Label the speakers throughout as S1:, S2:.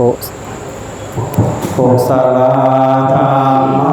S1: โคโคสลาธรรม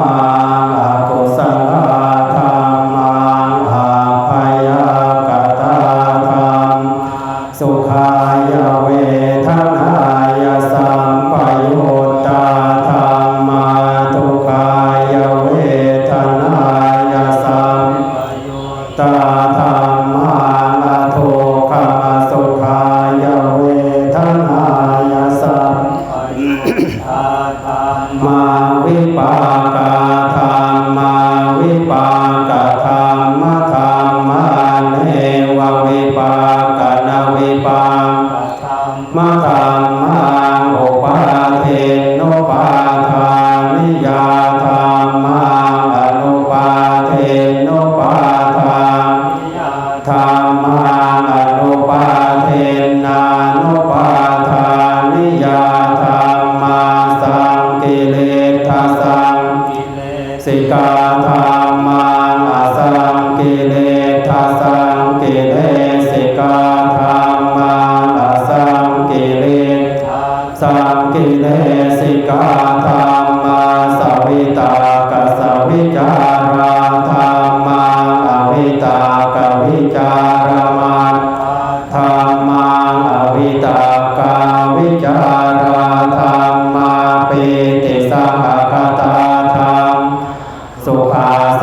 S1: มะกัมมังโอปาเทโนปาทานิยาธรรมังอนุปาเทโนปาทาธรรมังอนุปาเทนานุปาทานิยาธรรมาสังกิเลทัสังสิกาธรรมา กาธรรมาสวิตากัสวิจาราธรมาอวิตากวิจารมาธรมาอวิตากวิจาราธรมาเติสหคตาธรรมสุภาส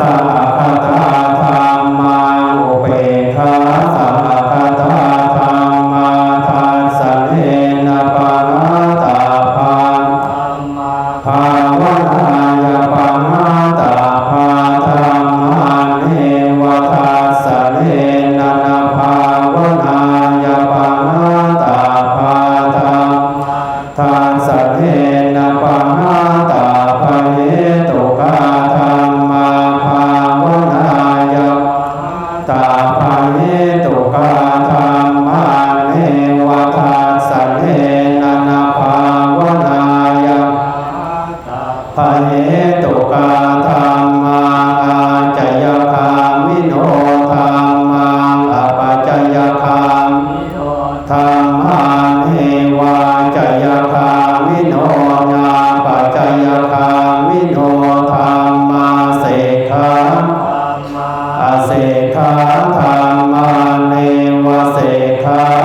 S1: ตุกาธรรมาจยคมิโนธรรมังอปัจยคามธรรมาเนวาจยคมิโนนาปัจยคมิโนธรรมาเสกาอเสกาธรรมาเนวเสกา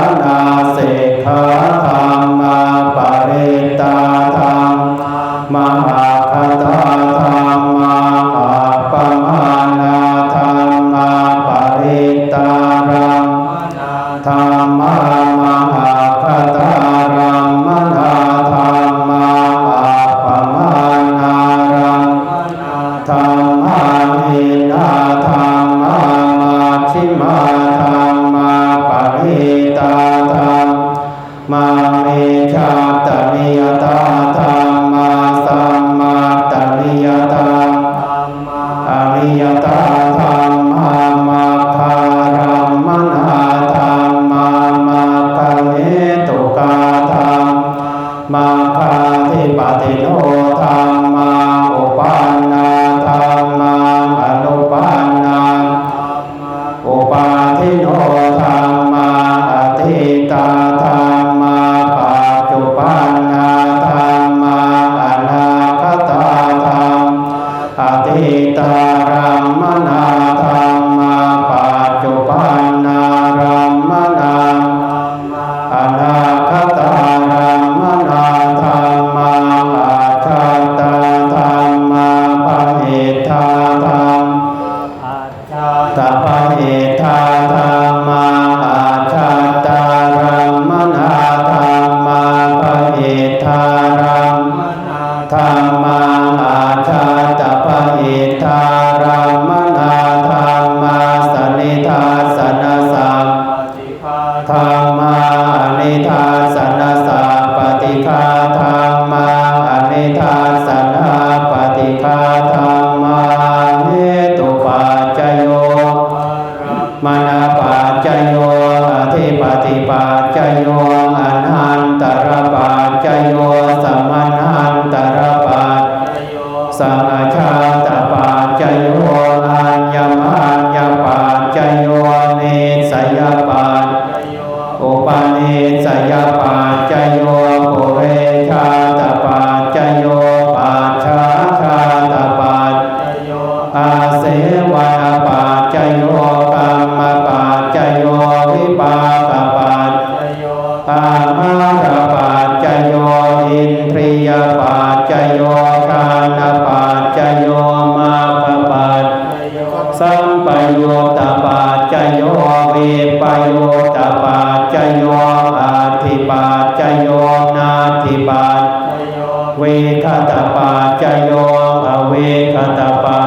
S1: ma ตัปเพเหตาธรรมา ปัจโยอนันตรปัจโยสัมมานันตรปัจโยสัหชาตปัจโย มาตปัจโยอินทรียาปัจโยกาณปัจโยมาปปัจสัมปโยตาปัจโยเวปโยตาปัจโยอาทิปาจโยนาทิปาเวคตาปัจ
S2: โยอ
S1: เวคตาปั